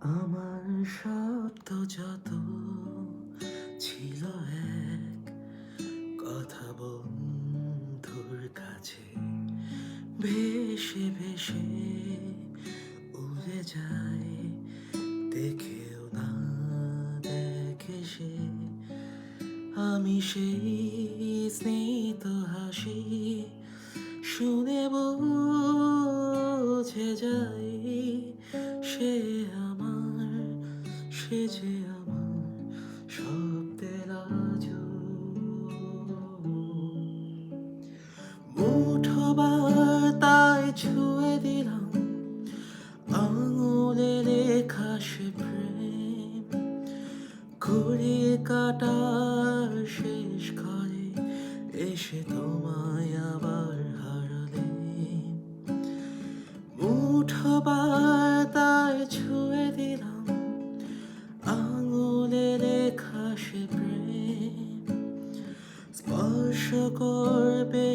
আমার শব্দ যত ছিল এক কথা বন্ধুর কাছে, ভেসে ভেসে উড়ে যায়। দেখেও না, দেখে সে আমি সেই স্নেহিত হাসি শুনে বুঝে যাই সে সে যে আমার শব্দের আজু মুঠোবার তাই ছুঁয়ে দিলাম আঙুলে লেখা সে প্রেম। ঘুরে কাটার শেষ ঘরে এসে তোমায় আবার হারালে। মুঠোবার তাই ছুঁয়ে লেখা সে প্রেম স্পর্শ করবে